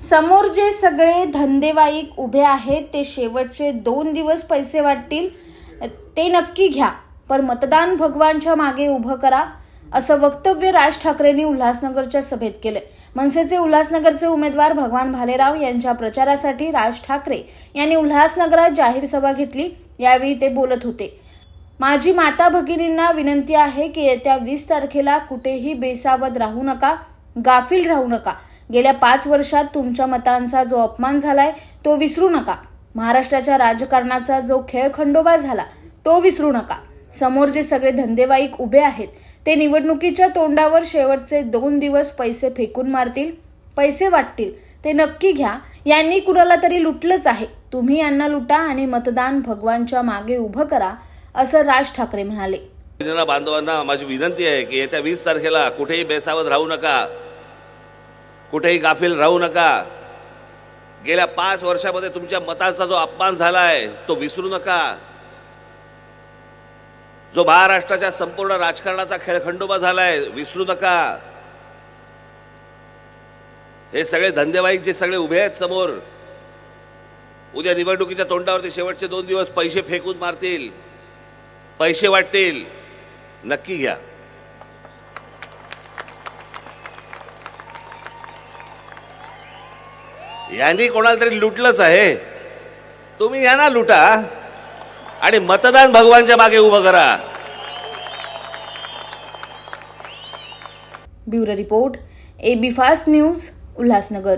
समोर जे सगळे धंदेवाईक उभे आहेत ते शेवटचे दोन दिवस पैसे वाटतील ते नक्की घ्या. पण मतदान भगवानच्या मागे उभं करा असं वक्तव्य राज ठाकरेंनी उल्हासनगरच्या सभेत केले मनसेचे उल्हासनगरचे उमेदवार भगवान भालेराव यांच्या प्रचारासाठी राज ठाकरे यांनी उल्हासनगरात जाहीर सभा घेतली यावेळी ते बोलत होते. माझी माता भगिनींना विनंती आहे की येत्या वीस तारखेला कुठेही बेसावध राहू नका गाफील राहू नका. गेल्या पाच वर्षात तुमच्या मतांचा जो अपमान झालाय तो विसरू नका. महाराष्ट्राच्या राजकारणाचा जो खेळखंडोबा झाला तो विसरू नका. समोर जे सगळे धंदेवाईक उभे आहेत ते निवडणुकीच्या तोंडावर शेवटचे दोन दिवस पैसे फेकून मारतील पैसे वाटतील ते नक्की घ्या. यांनी कुणाला तरी लुटलंच आहे. तुम्ही यांना लुटा आणि मतदान भगवानच्या मागे उभं करा असं राज ठाकरे म्हणाले. बांधवांना माझी विनंती आहे की येत्या वीस तारखेला कुठेही बेसावत राहू नका. कुठेही गाफील राहू नका. गेल्या पाच वर्षामध्ये तुमच्या मतांचा जो अपमान झाला आहे तो विसरू नका. जो महाराष्ट्राच्या संपूर्ण राजकारणाचा खेळखंडोबा झालाय विसरू नका. हे सगळे धंदेवाईक जे सगळे उभे आहेत समोर. उद्या निवडणुकीच्या तोंडावरती शेवटचे दोन दिवस पैसे फेकून मारतील. पैसे वाटतील. नक्की घ्या. यांनी कोणाला तरी लुटलंच आहे. तुम्ही या ना लुटा आणि मतदान भगवानच्या मागे उभं करा. Bureau report A B fast news Ulhasnagar.